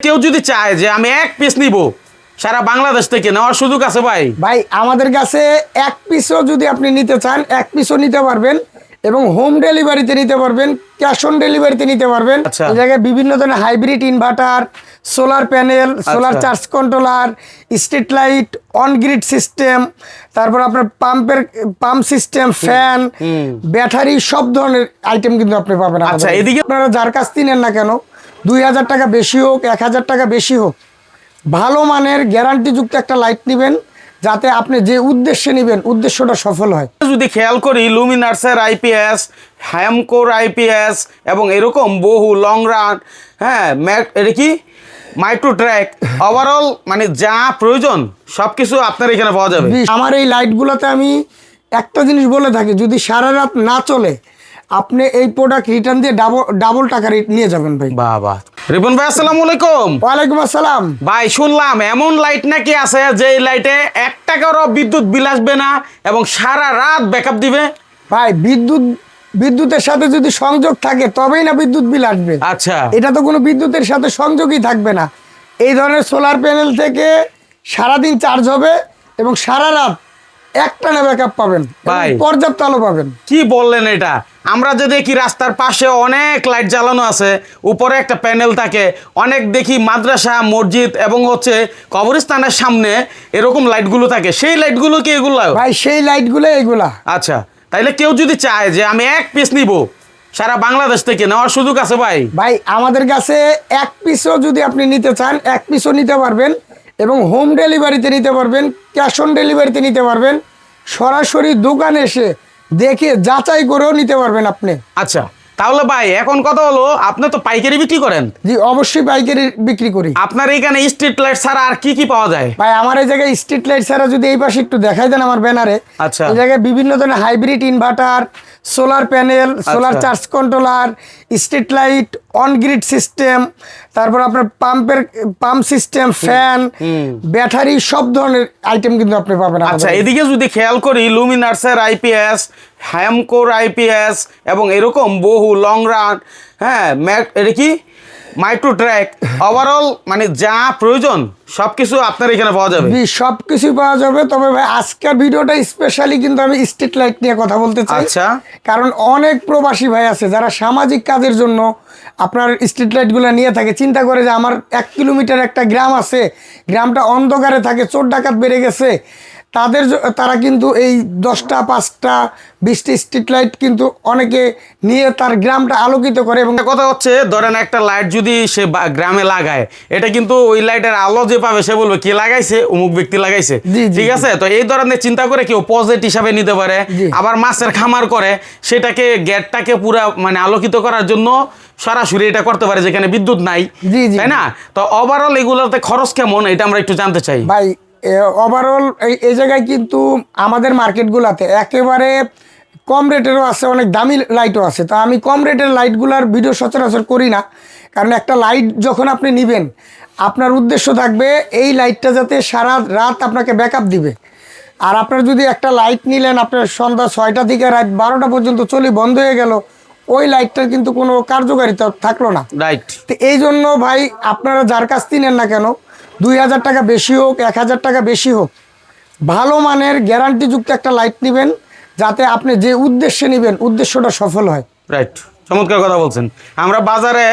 কেউ যদি চায় যে আমি এক পিস নিব সারা বাংলাদেশ থেকে নেওয়ার সুযোগ আছে ভাই ভাই আমাদের কাছে এক পিসও যদি আপনি নিতে চান এক পিসও নিতে পারবেন এবং হোম ডেলিভারিতে নিতে পারবেন ক্যাশ অন ডেলিভারিতে নিতে পারবেন আচ্ছা। এই জায়গায় বিভিন্ন ধরনের hybrid inverter solar panel solar. Charge controller street light on grid system তারপর আপনার পাম্পের পাম্প সিস্টেম ফ্যান ব্যাটারি সব ধরনের আইটেম কিন্তু আপনি পাবেন আচ্ছা, এদিকে- আপনারা যার কাছ থেকে নেন না কেন দুই হাজার টাকা বেশি হোক এক হাজার টাকা বেশি হোক ভালো মানের গ্যারান্টিযুক্ত একটা লাইট নেবেন যাতে আপনি যে উদ্দেশ্যে নেবেন উদ্দেশ্যটা সফল হয়। যদি খেয়াল করি লুমিনার্সের আইপিএস হ্যামকোর আইপিএস এবং এরকম বহু লং রান হ্যাঁ ম্যাক এটা কি? মাইক্রো ট্র্যাক ওভারঅল মানে যা প্রয়োজন সব কিছু আপনার এখানে পাওয়া যাবে। আমার এই লাইটগুলোতে আমি একটা জিনিস বলে থাকি যদি সারা রাত না চলে আপনি এই প্রোডাক্ট রিটার্ন দিয়ে ডাবল ডাবল টাকা রে- নিয়ে যাবেন ভাই। বাবা। রিপন ভাই আসসালামু আলাইকুম। ওয়ালাইকুম আসসালাম। ভাই শুনলাম এমন লাইট নাকি আছে যে এই লাইটে এক টাকারও বিদ্যুৎ বিল আসবে না এবং সারা রাত ব্যাকআপ দিবে? ভাই বিদ্যুৎ বিদ্যুতের সাথে যদি সংযোগ থাকে তবেই না বিদ্যুৎ বিল আসবে। আচ্ছা। এটা তো কোনো বিদ্যুতের সাথে সংযোগই থাকবে না। এই ধরনের সোলার প্যানেল থেকে সারাদিন চার্জ হবে এবং সারা রাত একটানা ব্যাকআপ পাবেন ভাই। পর্যাপ্ত আলো পাবেন। কি বললেন এটা? আমরা যে দেখি রাস্তার পাশে অনেক লাইট জ্বালানো আছে উপরে একটা প্যানেল থাকে অনেক দেখি মাদ্রাসা মসজিদ এবং হচ্ছে কবরস্থানের সামনে এরকম লাইটগুলো থাকে। সেই লাইটগুলো কি এগুলো? ভাই সেই লাইটগুলো এগুলা। আচ্ছা তাইলে কেউ যদি চায় যে আমি এক পিস নিব সারা বাংলাদেশ থেকে নেওয়ার সুযোগ আছে ভাই? ভাই আমাদের কাছে এক পিসও যদি আপনি নিতে চান এক পিসও নিতে পারবেন। এবং হোম ডেলিভারিতে নিতে পারবেন ক্যাশ অন ডেলিভারিতে নিতে পারবেন সরাসরি দোকানে এসে দেখে যাচাই করেও নিতে পারবেন আপনি আচ্ছা তাহলে ভাই এখন কথা হলো আপনি তো পাইকারি বিক্রি করেন জি অবশ্যই পাইকারি বিক্রি করি আপনার এখানে স্ট্রিট লাইট ছাড়া আর কি কি পাওয়া যায় ভাই আমার এই জায়গায় স্ট্রিট লাইট ছাড়া যদি এই পাশে একটু দেখাই দেন আমার ব্যানারে আচ্ছা। এই জায়গায় বিভিন্ন ধরনের hybrid inverter solar panel solar. Charge controller street light on grid system তারপর আপনার পাম্পের পাম্প সিস্টেম ফ্যান ব্যাটারি সব ধরনের আইটেম কিন্তু আপনি পাবেন আচ্ছা এদিকে যদি খেয়াল করি লুমিনার্সের আইপিএস হ্যামকোর আইপিএস এবং এরকম বহু লং রান হ্যাঁ ম্যাক এটা কি? মাইক্রো ট্র্যাক ওভারঅল মানে যা প্রয়োজন সব কিছু আপনার এখানে পাওয়া যাবে। জি সব কিছুই পাওয়া যাবে। তবে ভাই আজকের ভিডিওটা স্পেশালি কিন্তু আমি স্ট্রিট লাইট নিয়ে কথা বলতে চাই। আচ্ছা। কারণ অনেক প্রবাসী ভাই আছে যারা সামাজিক কাজের জন্য আপনার স্ট্রিট লাইটগুলো নিয়ে থাকে। চিন্তা করে যে আমার এক কিলোমিটার একটা গ্রাম আছে গ্রামটা অন্ধকারে থাকে চোর ডাকাত বেড়ে গেছে। তাদের তারা কিন্তু এই দশটা পাঁচটা বিশটি স্ট্রিট লাইট কিন্তু অনেকে নিয়ে তার গ্রামটা আলোকিত করে এবং কথা হচ্ছে ধরেন একটা লাইট যদি সে গ্রামে লাগায় এটা কিন্তু ওই লাইটের আলো যে পাবে সে বলবে কে লাগাইছে? অমুক ব্যক্তি লাগাইছে। ঠিক আছে? তো এই ধরনের চিন্তা করে কেউ পজিটিভ হিসাবে নিতে পারে আবার মাছের খামার করে সেটাকে গেটটাকে পুরা মানে আলোকিত করার জন্য সরাসরি এটা করতে পারে যেখানে বিদ্যুৎ নাই। তাই না? তো ওভারঅল এগুলোতে খরচ কেমন এটা আমরা একটু জানতে চাই। ভাই ওভারঅল এই জায়গায় কিন্তু আমাদের মার্কেটগুলোতে একেবারে কম রেটেরও আছে অনেক দামি লাইটও আছে। তো আমি কম রেটের লাইটগুলোর ভিডিও সচরাচর করি না কারণ একটা লাইট যখন আপনি নেবেন আপনার উদ্দেশ্য থাকবে এই লাইটটা যাতে সারা রাত আপনাকে ব্যাকআপ দিবে। আর আপনার যদি একটা লাইট নিলেন আপনার সন্ধ্যা ছয়টা থেকে রাত বারোটা পর্যন্ত চলি বন্ধ হয়ে গেল ওই লাইটটার কিন্তু কোনো কার্যকারিতা থাকল না। রাইট তো এই জন্য ভাই আপনারা যার কাছ থেকে নেন না কেন দুই হাজার টাকা বেশি হোক এক হাজার টাকা বেশি হোক ভালো মানের গ্যারান্টিযুক্ত একটা লাইট নেবেন যাতে আপনি যে উদ্দেশ্যে নেবেন উদ্দেশ্যটা সফল হয়। রাইট চমৎকার কথা বলছেন। আমরা বাজারে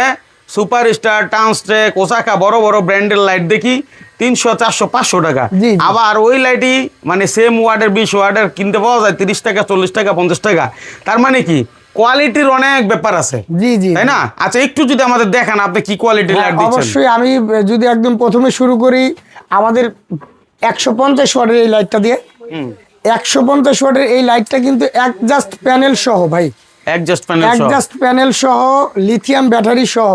সুপার স্টার টাউনস্ট্রেক ওসাকা বড় বড় ব্র্যান্ডের লাইট দেখি তিনশো চারশো পাঁচশো টাকা। আবার ওই লাইটই মানে সেম ওয়ার্ডের বিশ ওয়ার্ডের কিনতে পাওয়া যায় তিরিশ টাকা চল্লিশ টাকা পঞ্চাশ টাকা। তার মানে কি? কোয়ালিটির অনেক ব্যাপার আছে। জি জি তাই না? আচ্ছা একটু যদি আমাদের দেখান আপনি কি কোয়ালিটির হ্যাঁ, লাইট দিচ্ছেন? অবশ্যই আমি যদি একদম প্রথমে শুরু করি আমাদের একশো পঞ্চাশ ওয়াটের এই লাইটটা দিয়ে। একশো পঞ্চাশ ওয়াটের এই লাইটটা কিন্তু একজাস্ট প্যানেল সহ ভাই। অ্যাডজাস্ট প্যানেল একজাস্ট প্যানেল সহ লিথিয়াম ব্যাটারি সহ।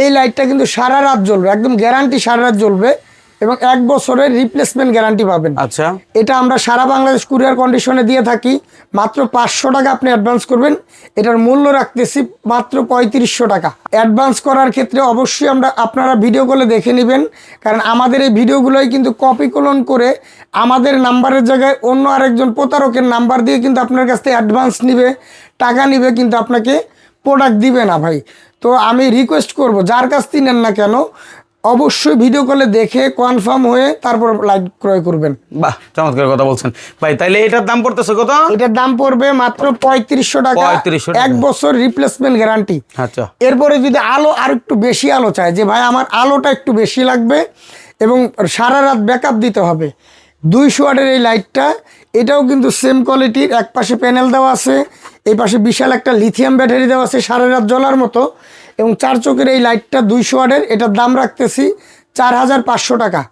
এই লাইটটা কিন্তু সারা রাত জ্বলবে একদম গ্যারান্টি সারা রাত জ্বলবে। এবং এক বছরের রিপ্লেসমেন্ট গ্যারান্টি পাবেন। আচ্ছা। এটা আমরা সারা বাংলাদেশ কুরিয়ার কন্ডিশনে দিয়ে থাকি। মাত্র পাঁচশো টাকা আপনি অ্যাডভান্স করবেন। এটার মূল্য রাখতেছি মাত্র পঁয়ত্রিশশো টাকা। অ্যাডভান্স করার ক্ষেত্রে অবশ্যই আমরা আপনারা ভিডিও কলে দেখে নেবেন। কারণ আমাদের এই ভিডিওগুলোই কিন্তু কপি কলন করে আমাদের নাম্বারের জায়গায় অন্য আরেকজন প্রতারকের নাম্বার দিয়ে কিন্তু আপনার কাছ থেকে অ্যাডভান্স নিবে টাকা নিবে কিন্তু আপনাকে প্রোডাক্ট দিবে না ভাই। তো আমি রিকোয়েস্ট করব যার কাছ থেকে নেন না কেন অবশ্যই ভিডিও কলে দেখে কনফার্ম হয়ে তারপর লাইট ক্রয় করবেন। বাহ চমৎকার কথা বলছেন। ভাই তাইলে এটার দাম পড়তেছে কত? এটার দাম পড়বে মাত্র পঁয়ত্রিশশো টাকা। 3500 এক বছর রিপ্লেসমেন্ট গ্যারান্টি আচ্ছা। এরপরে যদি আলো আর একটু বেশি আলো চায় যে ভাই আমার আলোটা একটু বেশি লাগবে এবং সারা রাত ব্যাকআপ দিতে হবে দুইশো ওয়াটের এই লাইটটা এটাও কিন্তু সেম কোয়ালিটির এক পাশে প্যানেল দেওয়া আছে এই পাশে বিশাল একটা লিথিয়াম ব্যাটারি দেওয়া আছে সারা রাত জ্বলার মতো এবং চার চোখের এই লাইটটা দুইশো ওয়াটের এটার দাম রাখতেছি চার হাজার পাঁচশো টাকা।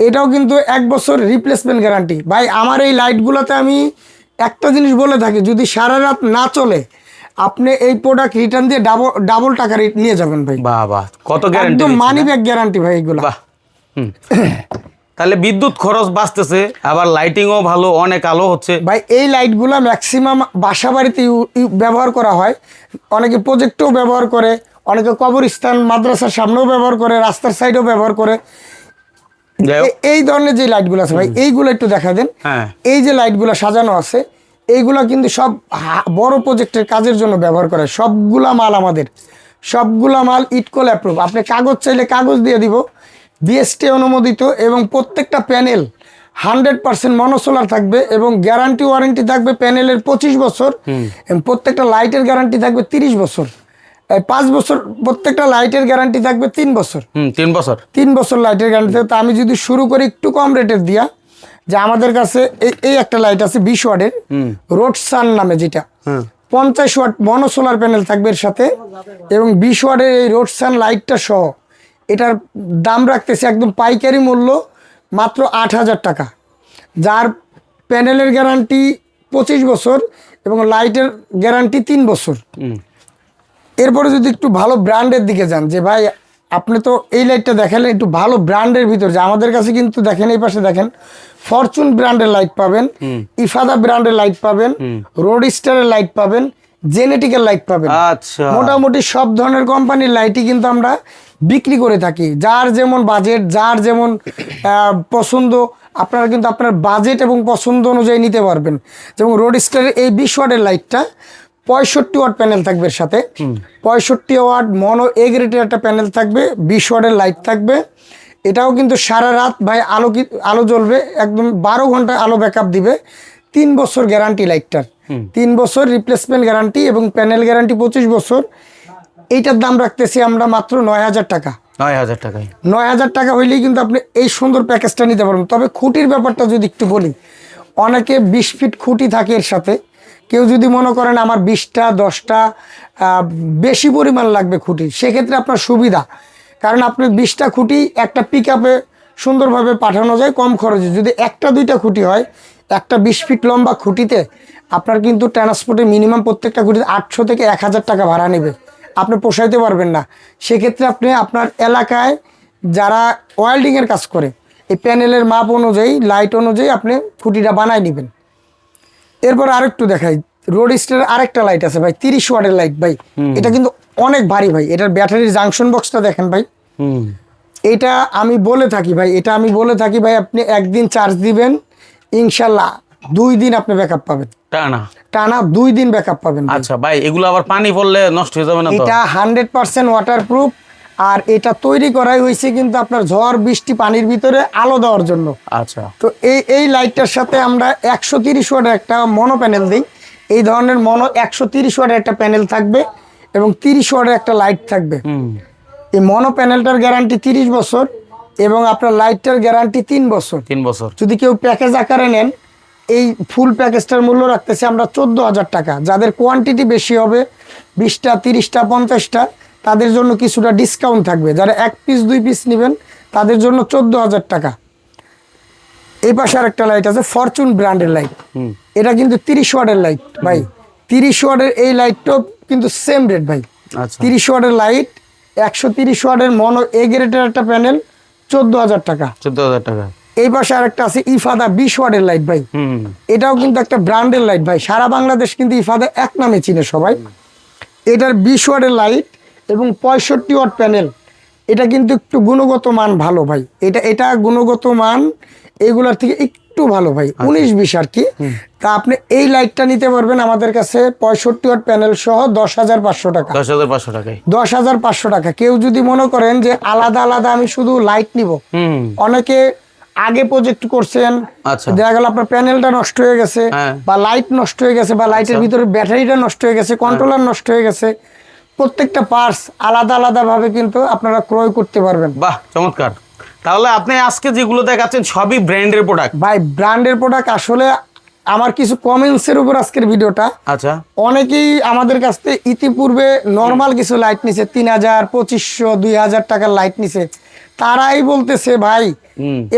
এটাও কিন্তু এক বছর রিপ্লেসমেন্ট গ্যারান্টি ভাই আমার এই লাইটগুলোতে আমি একটা জিনিস বলে থাকি যদি সারা রাত না চলে আপনি এই প্রোডাক্ট রিটার্ন দিয়ে ডাবল ডাবল টাকা নিয়ে যাবেন ভাই। বাহ বাহ। কত গ্যারান্টি একদম মানি ব্যাগ গ্যারান্টি ভাই এগুলো। বাহ। তাহলে বিদ্যুৎ খরচ বাঁচতেছে আবার লাইটিংও ভালো অনেক আলো হচ্ছে। ভাই এই লাইটগুলো ম্যাক্সিমাম বাসা বাড়িতে ব্যবহার করা হয়। অনেকে প্রজেক্টেও ব্যবহার করে অনেকে কবরস্থান মাদ্রাসার সামনেও ব্যবহার করে রাস্তার সাইডেও ব্যবহার করে। এই ধরনের যে লাইটগুলো আছে ভাই এইগুলো একটু দেখা দেন। হ্যাঁ। এই যে লাইটগুলো সাজানো আছে এইগুলো কিন্তু সব বড় প্রজেক্টের কাজের জন্য ব্যবহার করে সবগুলা মাল আমাদের। সবগুলা মাল ইটকল অ্যাপ্রুভ আপনি কাগজ চাইলে কাগজ দিয়ে দিব। বিএসটি অনুমোদিত এবং প্রত্যেকটা প্যানেল হান্ড্রেড পার্সেন্ট মনোসোলার থাকবে এবং গ্যারান্টি ওয়ারেন্টি থাকবে প্যানেলের পঁচিশ বছর এবং প্রত্যেকটা লাইটের গ্যারান্টি থাকবে তিরিশ বছর। পাঁচ বছর প্রত্যেকটা লাইটের গ্যারান্টি থাকবে তিন বছর। তিন বছর। তিন বছর লাইটের গ্যারান্টি তা আমি যদি শুরু করি একটু কম রেটের দিয়া যে আমাদের কাছে এই এই একটা লাইট আছে বিশ ওয়াটের রোড সান নামে যেটা। পঞ্চাশ ওয়াট মনোসোলার প্যানেল থাকবে এর সাথে এবং বিশ ওয়াটের এই রোড সান লাইটটা সহ। এটার দাম রাখতেছে একদম পাইকারি মূল্য মাত্র আট হাজার টাকা। যার প্যানেলের গ্যারান্টি পঁচিশ বছর এবং লাইটের গ্যারান্টি তিন বছর। এরপরে যদি একটু ভালো ব্র্যান্ডের দিকে যান যে ভাই আপনি তো এই লাইটটা দেখালেন একটু ভালো ব্র্যান্ডের ভিতর যে আমাদের কাছে কিন্তু দেখেন এই পাশে দেখেন ফরচুন ব্র্যান্ডের লাইট পাবেন ইফাদা ব্র্যান্ডের লাইট পাবেন রোড স্টারের লাইট পাবেন জেনেটিক্যাল লাইট পাবেন। আচ্ছা। মোটামুটি সব ধরনের কোম্পানির লাইটই কিন্তু আমরা বিক্রি করে থাকি। যার যেমন বাজেট যার যেমন পছন্দ আপনারা কিন্তু আপনার বাজেট এবং পছন্দ অনুযায়ী নিতে পারবেন। যেমন রোড স্টারের এই বিশ ওয়াটের লাইটটা পঁয়ষট্টি ওয়াট প্যানেল থাকবে এর সাথে। পঁয়ষট্টি ওয়াট মনো এ গ্রেডের একটা প্যানেল থাকবে বিশ ওয়াটের লাইট থাকবে। এটাও কিন্তু সারা রাত ভাই আলো কি আলো জ্বলবে একদম বারো ঘণ্টা আলো ব্যাকআপ দিবে। তিন বছর গ্যারান্টি লাইটটার তিন বছর রিপ্লেসমেন্ট গ্যারান্টি এবং প্যানেল গ্যারান্টি পঁচিশ বছর। এইটার দাম রাখতেছি আমরা মাত্র নয় হাজার টাকা। নয় হাজার টাকায়। নয় হাজার টাকা হইলেই কিন্তু আপনি এই সুন্দর প্যাকেজটা নিতে পারবেন। তবে খুঁটির ব্যাপারটা যদি একটু বলি অনেকে বিশ ফিট খুঁটি থাকে এর সাথে। কেউ যদি মনে করেন আমার বিশটা দশটা বেশি পরিমাণ লাগবে খুঁটি সেক্ষেত্রে আপনার সুবিধা। কারণ আপনি বিশটা খুঁটি একটা পিক আপে সুন্দরভাবে পাঠানো যায় কম খরচে। যদি একটা দুইটা খুঁটি হয় একটা বিশ ফিট লম্বা খুঁটিতে আপনার কিন্তু ট্রান্সপোর্টে মিনিমাম প্রত্যেকটা খুঁটিতে আটশো থেকে এক হাজার টাকা ভাড়া নেবে। আপনি পোষাইতে পারবেন না। সেক্ষেত্রে আপনি আপনার এলাকায় যারা ওয়েল্ডিংয়ের কাজ করে এই প্যানেলের মাপ অনুযায়ী লাইট অনুযায়ী আপনি খুঁটিটা বানায় নেবেন। এরপর আরেকটু দেখাই। রোড স্টার আরেকটা লাইট আছে ভাই তিরিশ ওয়াটের লাইট ভাই। এটা কিন্তু অনেক ভারী ভাই। এটার ব্যাটারির জাংশন বক্সটা দেখেন ভাই। এটা আমি বলে থাকি ভাই এটা আমি বলে থাকি ভাই আপনি একদিন চার্জ দিবেন ইনশাল্লাহ। দুই দিন আপনি ব্যাকআপ পাবেন। টানা? টানা দুই দিন ব্যাকআপ পাবেন আচ্ছা ভাই এগুলো আবার পানি পড়লে নষ্ট হয়ে যাবে না এটা হান্ড্রেড পার্সেন্ট ওয়াটারপ্রুফ আর এটা তৈরি করাই হয়েছে কিন্তু আপনার ঝড় বৃষ্টি পানির ভিতরে আলো দেওয়ার জন্য। আচ্ছা। তো এই এই লাইটটার সাথে আমরা একশো তিরিশ ওয়াটের একটা মনো প্যানেল দিই। এই ধরনের মনো একশো তিরিশ ওয়াটের একটা প্যানেল থাকবে এবং তিরিশ ওয়াটের একটা লাইট থাকবে। হুম। এই মনো প্যানেলটার গ্যারান্টি তিরিশ বছর এবং আপনার লাইটটার গ্যারান্টি তিন বছর। তিন বছর। যদি কেউ প্যাকেজ আকারে নেন এই ফুল প্যাকেজটার মূল্য রাখতেছে আমরা চোদ্দ হাজার টাকা। যাদের কোয়ান্টিটি বেশি হবে বিশটা তিরিশটা পঞ্চাশটা তাদের জন্য কিছুটা ডিসকাউন্ট থাকবে। যারা এক পিস দুই পিস নেবেন তাদের জন্য চোদ্দ হাজার টাকা। এই পাশে আরেকটা লাইট আছে ফরচুন ব্র্যান্ডের লাইট এটা কিন্তু তিরিশ ওয়ার্ডের লাইট ভাই। তিরিশ ওয়ার্ডের এই লাইটটাও কিন্তু সেম রেট ভাই। আচ্ছা। তিরিশ ওয়ার্ডের লাইট একশো তিরিশ ওয়ার্ডের মনো এ গ্রেডের একটা প্যানেল চোদ্দ হাজার টাকা। চোদ্দ হাজার টাকা। এই পাশে আরেকটা আছে ইফাদা বিশ ওয়ার্ডের লাইট ভাই। হুম। এটাও কিন্তু একটা ব্র্যান্ডের লাইট ভাই। সারা বাংলাদেশ কিন্তু ইফাদা এক নামে চিনে সবাই। এটার বিশ ওয়াটের লাইট এবং পঁয়ষট্টি ওয়াট প্যানেল এটা কিন্তু একটু গুণগত মান ভালো ভাই। এটা এটা গুণগত মান এগুলার থেকে একটু একটু ভালো ভাই। উনিশ বিশ আর কি। তা আপনি এই লাইটটা নিতে পারবেন আমাদের কাছে পঁয়ষট্টি ওয়াট প্যানেল সহ দশ হাজার পাঁচশো টাকা। দশ হাজার পাঁচশো টাকায়। দশ হাজার পাঁচশো টাকা। কেউ যদি মনে করেন যে আলাদা আলাদা আমি শুধু লাইট নিব। অনেকে আগে প্রজেক্ট করছেন আচ্ছা। দেখা গেল আপনার প্যানেলটা নষ্ট হয়ে গেছে। বা লাইট নষ্ট হয়ে গেছে বা লাইটের ভিতরে ব্যাটারিটা নষ্ট হয়ে গেছে কন্ট্রোলার নষ্ট হয়ে গেছে প্রত্যেকটা পার্টস আলাদা আলাদা ভাবে কিন্তু আপনারা ক্রয় করতে পারবেন। বাহ চমৎকার। তাহলে আপনি আজকে যেগুলো দেখাচ্ছেন সবই ব্র্যান্ডের প্রোডাক্ট ভাই ব্র্যান্ডের প্রোডাক্ট আসলে আমার কিছু কমেন্টসের উপর আজকের ভিডিওটা। আচ্ছা। অনেকেই আমাদের কাছ থেকে ইতিপূর্বে নর্মাল কিছু লাইট নিছে তিন হাজার পঁচিশশো দুই হাজার টাকার লাইট নিছে। তারাই বলতেছে ভাই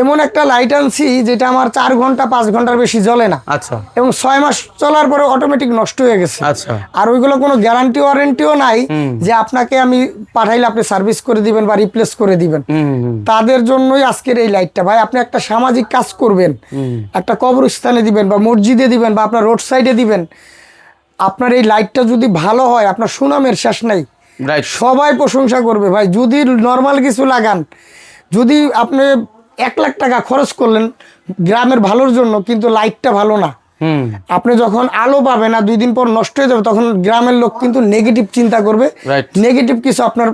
এমন একটা লাইট আনছি যেটা আমার চার ঘণ্টা পাঁচ ঘণ্টার বেশি জ্বলে না। আচ্ছা। এবং ছয় মাস চলার পরে অটোমেটিক নষ্ট হয়ে গেছে। আচ্ছা। আর ওইগুলো কোনো গ্যারান্টি ওয়ারেন্টিও নাই যে আপনাকে আমি পাঠাইলে আপনি সার্ভিস করে দিবেন বা রিপ্লেস করে দিবেন। তাদের জন্যই আজকের এই লাইটটা ভাই আপনি একটা সামাজিক কাজ করবেন একটা কবরস্থানে দিবেন বা মসজিদে দিবেন বা আপনার রোড সাইডে দিবেন। আপনার এই লাইটটা যদি ভালো হয় আপনার সুনামের শেষ নাই রাইট সবাই প্রশংসা করবে ভাই। যদি নর্মাল কিছু লাগান যদি আপনি এক লাখ টাকা খরচ করলেন গ্রামের ভালোর জন্য কিন্তু লাইটটা ভালো না। আপনি যখন আলো পাবে না দুই দিন পর নষ্ট হয়ে যাবে তখন গ্রামের লোক কিন্তু নেগেটিভ চিন্তা করবে। নেগেটিভ কিছু আপনার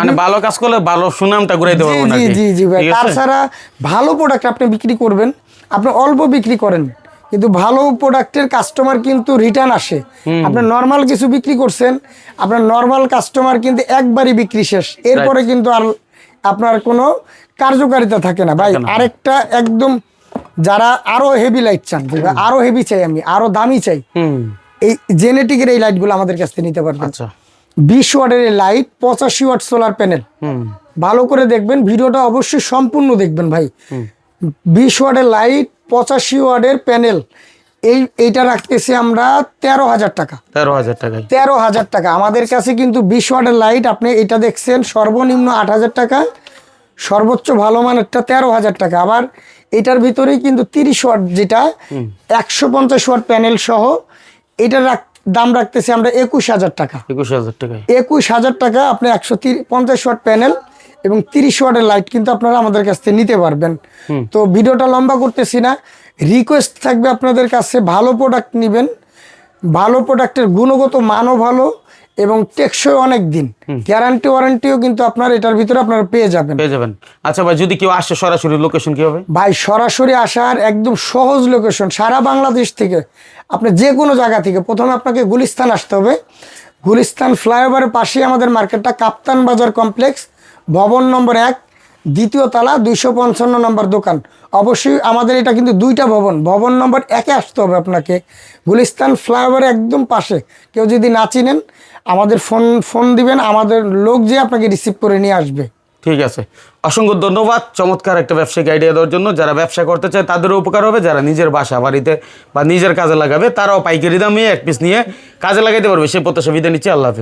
মানে ভালো কাজ করলে ভালো সুনামটা ঘুরাইতে পারব জি জি জি ভাই। তাছাড়া ভালো প্রোডাক্ট আপনি বিক্রি করবেন আপনি অল্প বিক্রি করেন। কিন্তু ভালো প্রোডাক্টের কাস্টমার কিন্তু রিটার্ন আসে। আপনি নর্মাল কিছু বিক্রি করছেন আপনার নর্মাল কাস্টমার কিন্তু একবারই বিক্রি শেষ। এরপরে কিন্তু আর আপনার কোনো কার্যকারিতা থাকে না। ভাই আরেকটা একদম যারা আরও হেভি লাইট চান ভাই আরও হেভি চাই আমি আরও দামি চাই হুম। এই জেনেটিকের এই লাইটগুলো আমাদের কাছ থেকে নিতে পারবেন। আচ্ছা। বিশ ওয়াটের এই লাইট পঁচাশি ওয়াট সোলার প্যানেল ভালো করে দেখবেন ভিডিওটা অবশ্যই সম্পূর্ণ দেখবেন ভাই। বিশ ওয়ার্ডের লাইট পঁচাশি ওয়ার্ডের প্যানেল। এই এইটা রাখতেছি আমরা তেরো হাজার টাকা। তেরো হাজার টাকায়। তেরো হাজার টাকা। আমাদের কাছে কিন্তু বিশ ওয়ার্ডের লাইট আপনি এটা দেখছেন সর্বনিম্ন আট হাজার টাকা সর্বোচ্চ ভালো মানেরটা তেরো হাজার টাকা। আবার এটার ভিতরেই কিন্তু তিরিশ ওয়াট যেটা একশো পঞ্চাশ ওয়াট প্যানেল সহ এটার দাম রাখতেছি আমরা একুশ হাজার টাকা। একুশ হাজার টাকায়। একুশ হাজার টাকা আপনি একশো পঞ্চাশ ওয়াট প্যানেল এবং তিরিশ ওয়াটের লাইট কিন্তু আপনারা আমাদের কাছ থেকে নিতে পারবেন। তো ভিডিওটা লম্বা করতেছি না। রিকোয়েস্ট থাকবে আপনাদের কাছে ভালো প্রোডাক্ট নেবেন। ভালো প্রোডাক্টের গুণগত মানও ভালো এবং টেকসই অনেক দিন। গ্যারান্টি ওয়ারেন্টিও কিন্তু আপনার এটার ভিতরে আপনারা পেয়ে যাবেন। পেয়ে যাবেন। আচ্ছা ভাই যদি কেউ আসে সরাসরি লোকেশন কি হবে? ভাই সরাসরি আসার একদম সহজ লোকেশন সারা বাংলাদেশ থেকে আপনি যে কোনো জায়গা থেকে প্রথমে আপনাকে গুলিস্তান আসতে হবে। গুলিস্তান ফ্লাইওভারের পাশেই আমাদের মার্কেটটা কাপ্তান বাজার কমপ্লেক্স ভবন নম্বর এক, দ্বিতীয় তালা, দুইশো পঞ্চান্ন নম্বর দোকান। অবশ্যই আমাদের এটা কিন্তু দুইটা ভবন। ভবন নম্বর একে আসতে হবে আপনাকে। গুলিস্তান ফ্লাইওভারের একদম পাশে। কেউ যদি না চিনেন, আমাদের ফোন ফোন দিবেন, আমাদের লোক যে আপনাকে রিসিভ করে নিয়ে আসবে। ঠিক আছে। অসংখ্য ধন্যবাদ। চমৎকার একটা ব্যবসায়িক আইডিয়া দেওয়ার জন্য। যারা ব্যবসা করতে চায়, তাদেরও উপকার হবে। যারা নিজের বাসা বাড়িতে বা নিজের কাজে লাগাবে, তারাও পাইকারি দামে এক পিস নিয়ে কাজে লাগাইতে পারবে। সে প্রত্যাশা বিদায় নিচ্ছে। আল্লাহ